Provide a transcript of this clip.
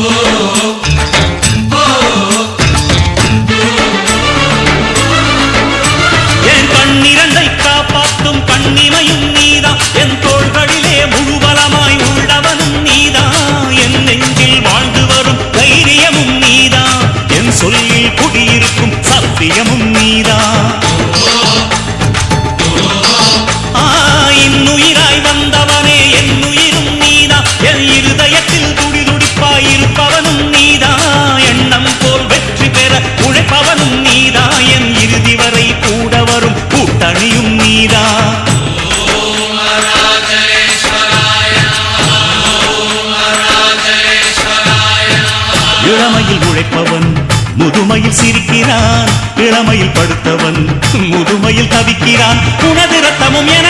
Oh, நீதா இளமையில் உழைப்பவன் முதுமையில் சிரிக்கிறான். இளமையில் படுத்தவன் முதுமையில் தவிக்கிறான். உனது ரத்தமும் என